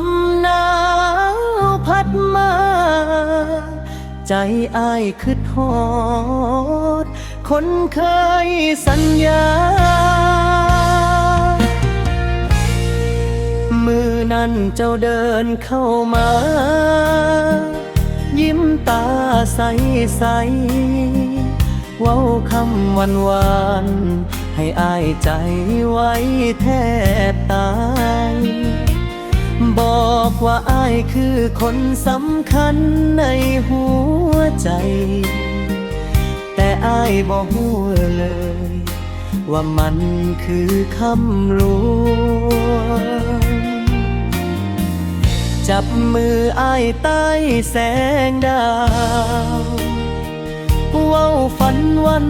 มหนาวพัดมา ใจอ้ายคืดฮอด คนเคยสัญญา มือนั้นเจ้าเดินเข้ามา ยิ้มตาใสใสเว้าคำหวานหวานให้อายใจไว้แทบตาย บอกว่าอายคือคนสำคัญในหัวใจ แต่อายบอกหัวเลย ว่ามันคือคำลวงจับมืออายใต้แสงดาวเว้าฝันวัน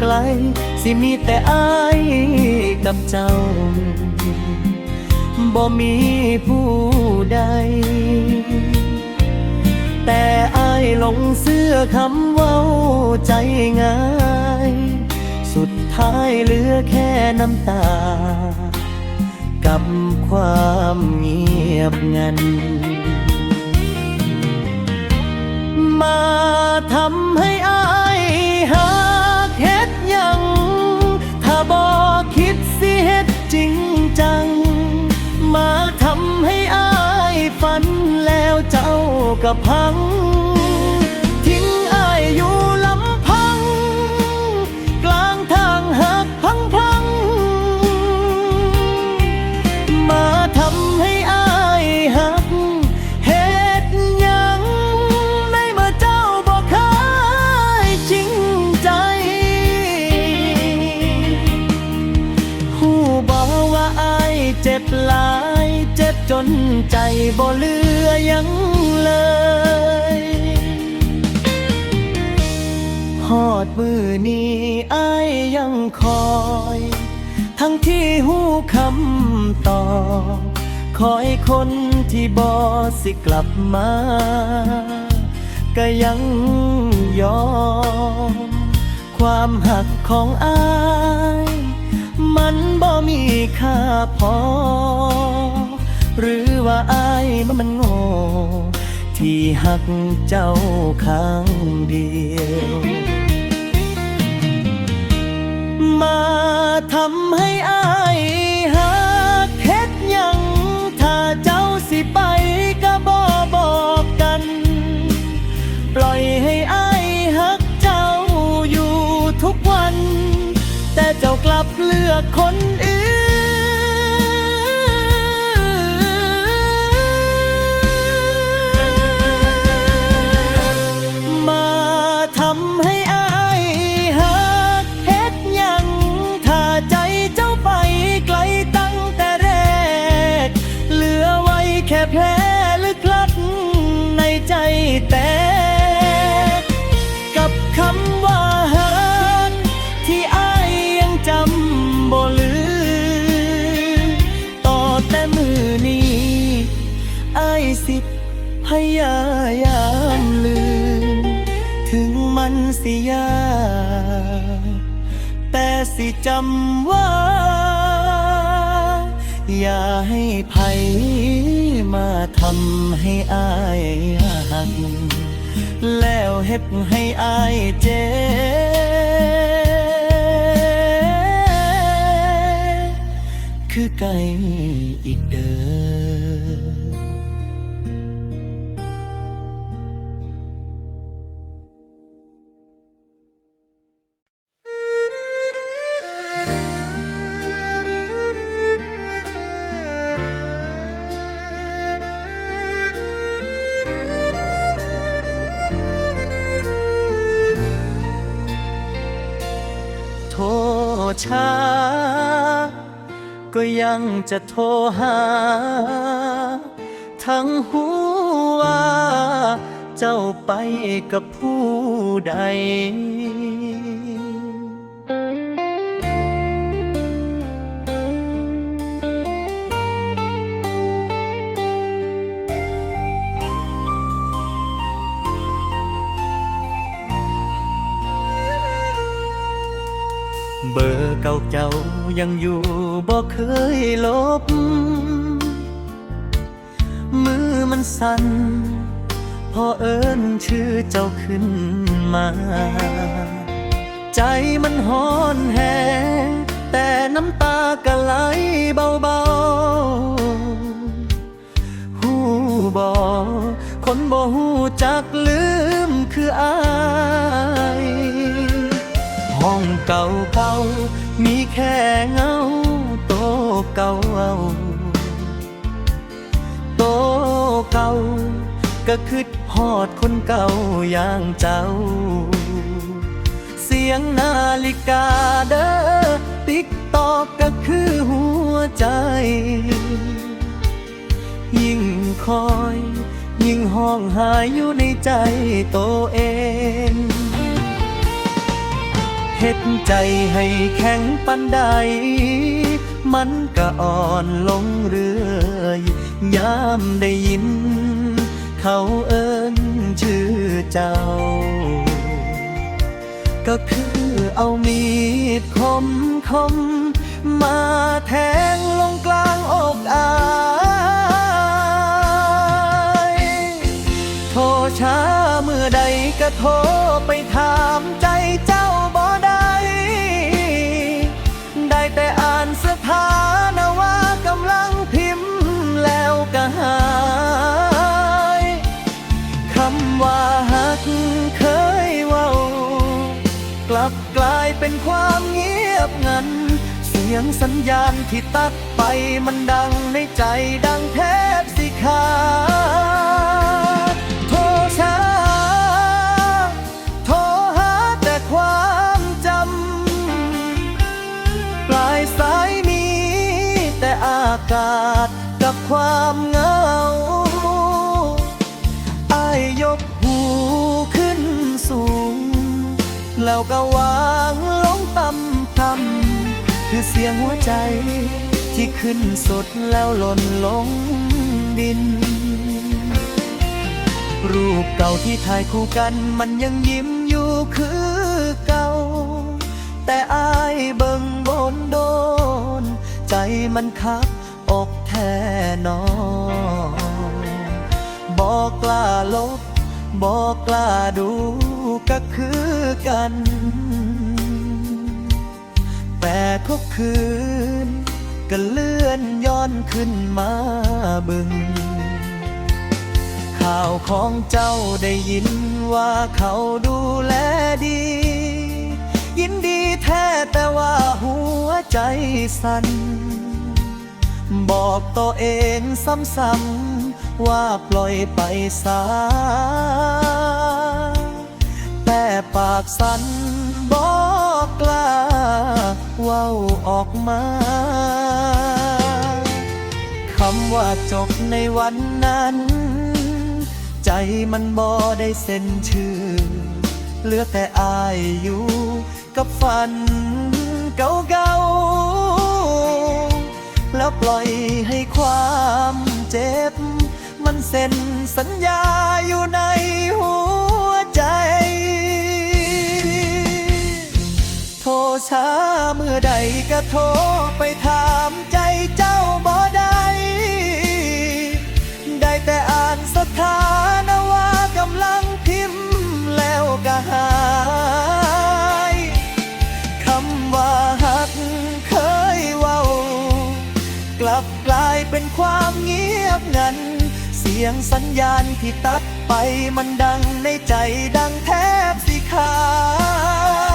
ไกล สิมีแต่อายกับเจ้า บ่มีผู้ใด แต่อายหลงเสื้อคำเว้าใจง่าย สุดท้ายเหลือแค่น้ำตา กับความเงียบงัน มาทำให้อายหักเฮ็ดยัง ถ้าบอกคิดสิเฮ็ดจริง เจ้าก็พัง นใจบ่เหลือยังเลยฮอดมือนี้อายยังคอย ทั้งที่หูคำตอบคอยคนที่บอสิกลับมา ก็ยังยอม ความหักของอาย มันบ่มีค่าพอ หรือว่าอายมันโง่ที่หักเจ้าข้างเดียว มาทำให้อาย แตก กับคำว่าหักที่อายยังจำบ่ลืมต่อแต่มือนี้อายสิพยายามลืม ถึงมันสิยากแต่สิจำไว่าอย่าให้ภัยมาทำให้อาย หัก แล้วเฮ็ดให้อายเจ็บคือไก่อีกเด้อ ช้า ก็ยังจะโทรหา ทั้งหัว เจ้าไปกับผู้ใด เบอร์เก่าเจ้ายังอยู่บ่เคยลบ มือมันสั่นพอเอิ้นชื่อเจ้าขึ้นมา ใจมันฮ้อนแหงแต่น้ำตาก็ไหลเบาๆหูบอคนบ่หูจักลืมคืออายห้อง เก่าเก่ามีแค่เงาโตเก่าโตเก่าก็คิดฮอดคนเก่าอย่างเจ้า เสียงนาฬิกาเด้อติ๊กตอกก็คือหัวใจ ยิ่งคอย ยิ่งห้องหายอยู่ในใจตัวเอง เฮ็ดใจให้แข็งปันใด มันก็อ่อนลงเรื่อยยามได้ยิน เขาเอิ้นชื่อเจ้า ก็คือเอามีดคมคม มาแทงลงกลางอกอายโทรช้าเมื่อใดก็โทรไปถาม หายคำว่าหักเคยเว้ากลับกลายเป็นความเงียบงัน เสียงสัญญาณที่ตัดไปมันดังในใจดังแทบสิขาดโทรช้าโทรหาแต่ความจำ ปลายสายมีแต่อากาศ ความเหงาอายยกหูขึ้นสูง แล้วก็วางลงต่ำต่ำคือเสียงหัวใจที่ขึ้นสุดแล้วหล่นลงดิน รูปเก่าที่ถ่ายคู่กันมันยังยิ้มอยู่คือเก่า แต่อายเบิ่งบนโดน ใจมันคับอก ท่นอบอกกล้าลบ บอกกล้าดูก็คือกัน แต่ทุกคืนก็เลื่อนย้อนขึ้นมาบึง ข่าวของเจ้าได้ยินว่าเขาดูแลดี ยินดีแท้แต่ว่าหัวใจสั่น บอกตัวเองซ้ำๆว่าปล่อยไปซาแต่ปากสั่นบอกกล้าว้าออกมาคำว่าจบในวันนั้น ใจมันบ่ได้เซ็นชื่อ เหลือแต่อายอยู่กับฝันเก่าๆ ปล่อยให้ความเจ็บ มันเซ็นสัญญาอยู่ในหัวใจ โทรช้าเมื่อใดก็โทรไปถามใจ ยงสัญญาณที่ตัดไปมันดังในใจดังแทบสิขาด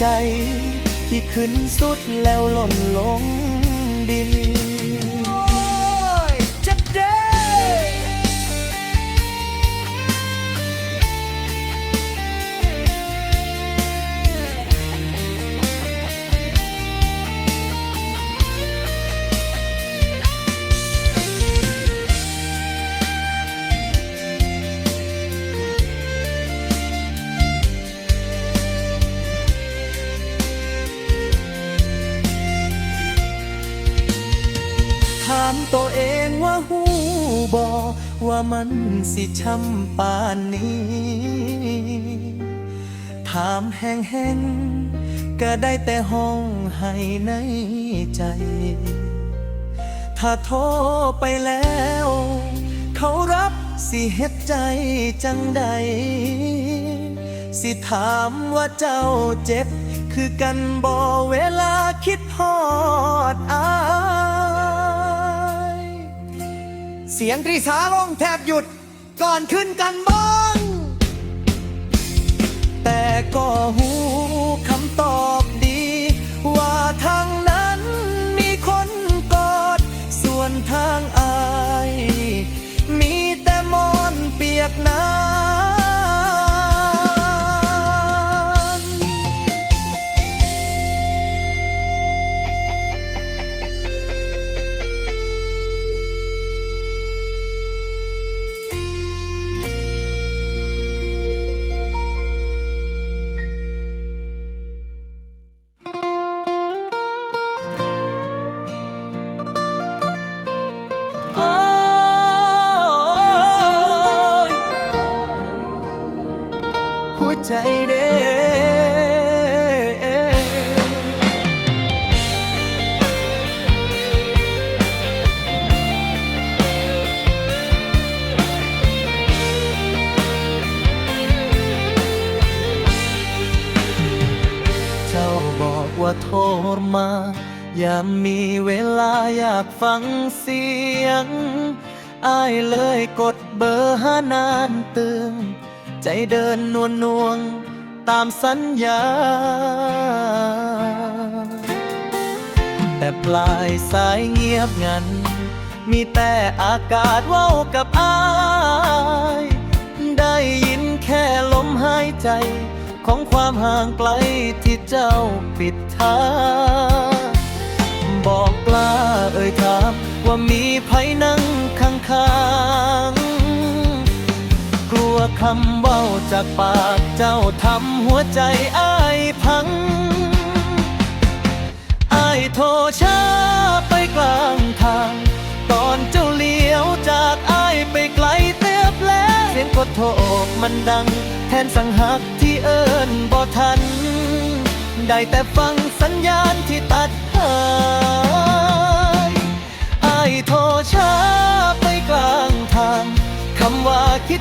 ใจ ที่ขึ้นสุดแล้วหล่นลงดิน มันสิช้ำปานนี้ ถามแห้งแห้งๆก็ได้แต่ห้องให้ในใจ ถ้าโทรไปแล้ว เขารับสิเฮ็ดใจจังใด สิถามว่าเจ้าเจ็บ คือกันบ่เวลาคิดฮอดอา สียงตรีสาลงแทบหยุดก่อนขึ้นกันบ้างแต่ก็หูคำตอบดี ว่าทางนั้นมีคนกอด ส่วนทาง ใจเด้เจ้าบอกว่าโทรมาอย่ามีเวลาอยากฟังเสียง อายเลยกดเบอร์หานานเตือน ใจเดินนวลนวงตามสัญญา แต่ปลายสายเงียบงัน มีแต่อากาศว้ากับอาย ได้ยินแค่ลมหายใจ ของความห่างไกลที่เจ้าปิดทางบอกกล้าเอ่ยถามว่ามีไผนั่งข้างๆ คำเว้าจากปากเจ้าทำหัวใจอ้ายพังอ้ายโทรช้าไปกลางทาง ตอนเจ้าเลี้ยวจากอ้ายไปไกลเตียบแล้วเสียงกดโทรมันดัง แทนสังหักที่เอิญบ่ทัน ได้แต่ฟังสัญญาณที่ตัดหายอ้ายโทรช้าไปกลางทางคำว่าคิด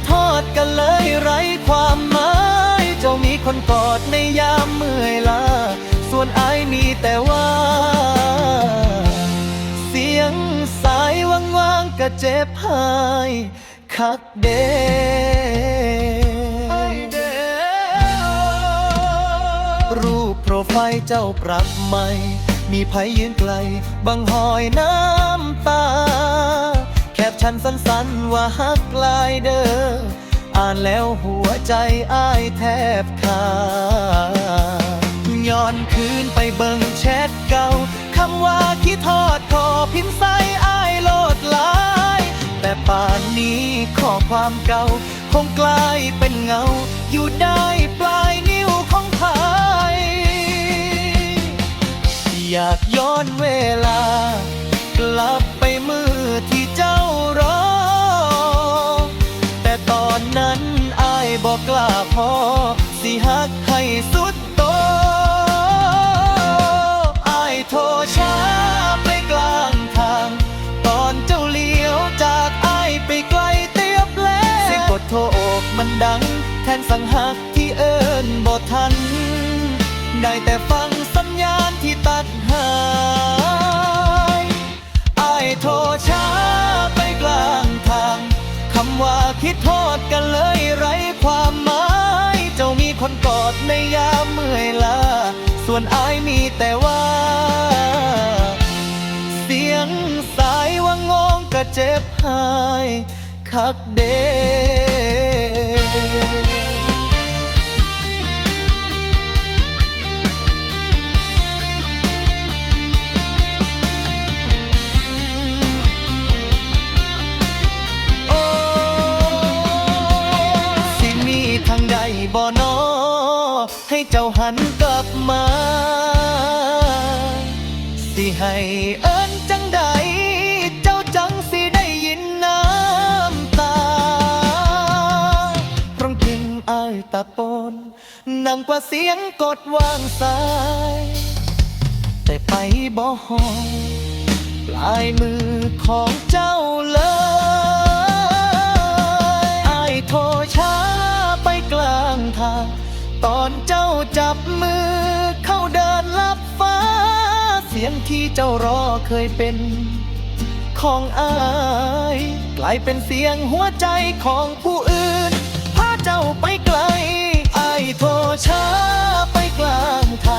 กันเลยไร้ความหมายเจ้ามีคนกอดในยามเมื่อยล้าส่วนอายมีแต่ว่า เสียงสายว่างๆก็เจ็บหายคักเดรูปโปรไฟล์เจ้าปรับใหม่ มีไผยืนไกล บังหอยน้ำตา แคปชั่นสั้นๆว่าฮักลายเด้อ อ่านแล้วหัวใจอ้ายแทบขาดย้อนคืนไปเบิ่งแชทเก่าคำว่าคิดทอดขอพิมพ์ใส่อ้ายโลดลาย แต่ป่านนี้ข้อความเก่า คงกลายเป็นเงา อยู่ได้ปลายนิ้วของไผอยากย้อนเวลากลับ กล้าพอ สิฮักให้สุดโตอายโทรช้าไปกลางทาง ตอนเจ้าเลี้ยวจากอายไปไกลเตียบแล้วเสียงกดโทรอกมันดัง แทนสังหักที่เอิญบ่ทัน ได้แต่ฟังสัญญาณที่ตัดหายอายโทรช้าไปกลางทางคำว่าคิด อดกันเลยไร้ความหมาย เจ้ามีคนกอดในยามเมื่อยล้าส่วนอายมีแต่ว่า เสียงสายว่างงก็เจ็บหาย คักเด นนั่งกว่าเสียงกดวางสาย แต่ไปบ่หองปลายมือของเจ้าเลยไอายโทรช้าไปกลางทาง ตอนเจ้าจับมือเข้าเดินลับฟ้า เสียงที่เจ้ารอเคยเป็นของอายกลายเป็นเสียงหัวใจของผู้อื่น พาเจ้าไปไกล โทรช้าไปกลางทาง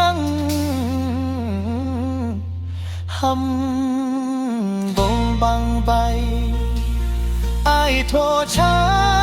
ยงหำบงบังใบไอ้ายโทรช้า